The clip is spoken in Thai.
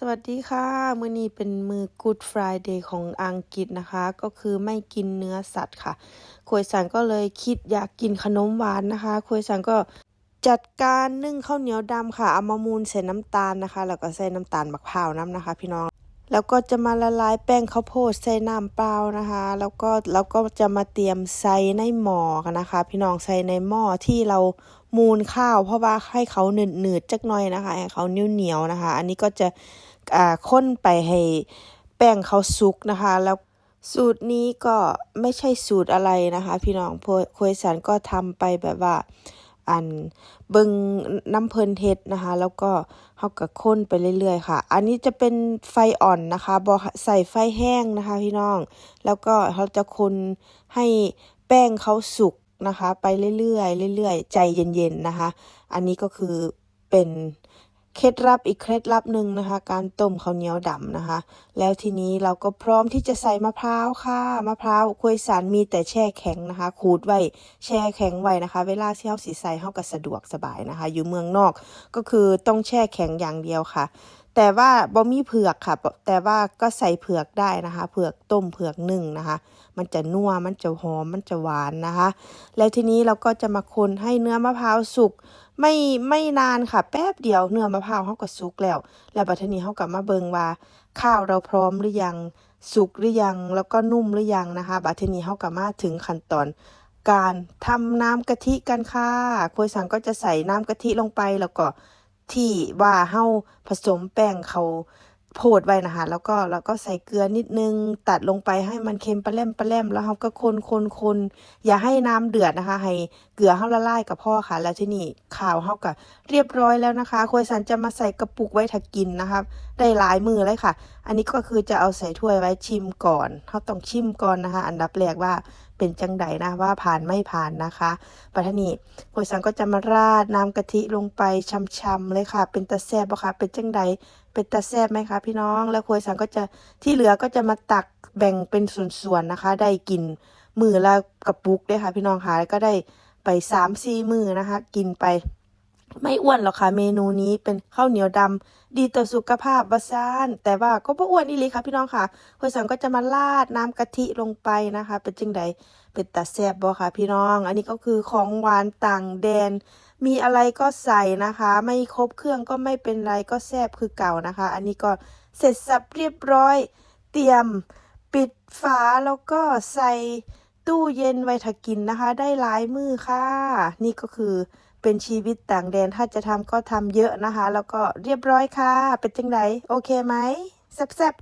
สวัสดีค่ะ มื้อนี้เป็นมื้อ Good Friday ของอังกฤษนะคะ ก็คือไม่กินเนื้อสัตว์ค่ะควยสันก็เลยคิดอยากกินขนมหวานนะคะควยสันก็จัดการนึ่งข้าวเหนียวดำค่ะเอามามูนใส่น้ำตาลนะคะ แล้วก็ใส่น้ำตาลมะพร้าวน้ำนะคะ พี่น้อง แล้วก็จะมาละลายแป้งข้าวโพดใส่น้ำเปล่านะคะ แล้วก็แล้วก็จะมาเตรียมใส่ในหม้อกันนะคะ พี่น้องใส่ในหม้อที่เรา มูนข้าว เพราะว่าให้เขาหนืดหนืดๆจักหน่อยนะคะ ให้เขาเหนียวๆนะคะ อันนี้ก็จะอ่าข้นไปให้แป้งเขาสุกนะคะ แล้วสูตรนี้ก็ไม่ใช่สูตรอะไรนะคะ พี่น้องเพควยสันก็ทำไปแบบว่าอันเบิงน้ำเพลินเฮ็ดนะคะ แล้วก็เฮาก็ค้นไปเรื่อยๆค่ะ อันนี้จะเป็นไฟอ่อนนะคะบใส่ไฟแห้งนะคะ พี่น้อง แล้วก็เราจะคนให้แป้งเขาสุก นะคะ ไปเรื่อยๆเรื่อยๆ ใจเย็นๆนะคะ อันนี้ก็คือเป็นเคล็ดลับอีกเคล็ดลับหนึ่งนะคะ การต้มข้าวเหนียวดำนะคะ แล้วทีนี้เราก็พร้อมที่จะใส่มะพร้าวค่ะมะพร้าวควยสารมีแต่แช่แข็งนะคะ ขูดไว้แช่แข็งไว้นะคะ เวลาที่เฮาสิใส่เฮาก็สะดวกสบายนะคะ อยู่เมืองนอกก็คือต้องแช่แข็งอย่างเดียวค่ะ แต่ว่าบ่มีเผือกค่ะ แต่ว่าก็ใส่เผือกได้นะคะ เผือกต้มเผือกนึ่งนะคะ มันจะนัวมันจะหอมมันจะหวานนะคะ แล้วทีนี้เราก็จะมาคนให้เนื้อมะพร้าวสุกไม่ไม่นานค่ะ แป๊บเดียวเนื้อมะพร้าวเฮาก็สุกแล้ว แล้วบัดนี้เฮาก็มาเบิงว่าข้าวเราพร้อมหรือยังสุกหรือยังแล้วก็นุ่มหรือยังนะคะ บัดนี้เฮาก็มาถึงขั้นตอนการทำน้ำกะทิกันค่ะครัวสังก็จะใส่น้ำกะทิลงไปแล้วก็ ที่ว่าเฮาผสมแป้งเขาโพดไว้นะคะ แล้วก็แล้วก็ใส่เกลือนิดนึง ตัดลงไปให้มันเค็มปะแลมปะแลมแล้วเฮาก็คนคนคนอย่าให้น้ำเดือดนะคะ ให้เกลือเฮาละลายกับพ่อค่ะ แล้วที่นี่ข้าวเฮาก็เรียบร้อยแล้วนะคะครัวสันจะมาใส่กระปุกไว้ถ้ากินนะคะได้หลายมือเลยค่ะ อันนี้ก็คือจะเอาใส่ถ้วยไว้ชิมก่อนเขาต้องชิมก่อนนะคะ อันดับแรกว่า เป็นจังไดนะว่าผ่านไม่ผ่านนะคะปัทนีโคยสังก็จะมาราดน้ำกะทิลงไปช่ำๆเลยค่ะ เป็นตาแซบบ่คะเป็นจังไดเป็นตาแซบไหมคะพี่น้อง แล้วโคยสังก็จะที่เหลือก็จะมาตักแบ่งเป็นส่วนๆนะคะ ได้กินมือละกระปุกด้วยค่ะ พี่น้องค่ะแล้วก็ได้ไปสามสี่มือนะคะ กินไป ไม่อ้วนหรอกค่ะเมนูนี้เป็นข้าวเหนียวดำดีต่อสุขภาพวาซานแต่ว่าก็บ่อ้วนอีหลีค่ะพี่น้องค่ะเพื่อนสังก็จะมาราดน้ำกะทิลงไปนะคะ เป็นจังใดเป็นตาแซบบ่ค่ะพี่น้อง อันนี้ก็คือของหวานต่างแดน มีอะไรก็ใส่นะคะ ไม่ครบเครื่องก็ไม่เป็นไรก็แซบคือเก่านะคะ อันนี้ก็เสร็จสับเรียบร้อย เตรียมปิดฝาแล้วก็ใส่ตู้เย็นไว้ถ้ากินนะคะ ได้หลายมือค่ะ นี่ก็คือ เป็นชีวิตต่างแดนถ้าจะทำก็ทำเยอะนะคะ แล้วก็เรียบร้อยค่ะ เป็นจังไดโอเคไหมแซ่บ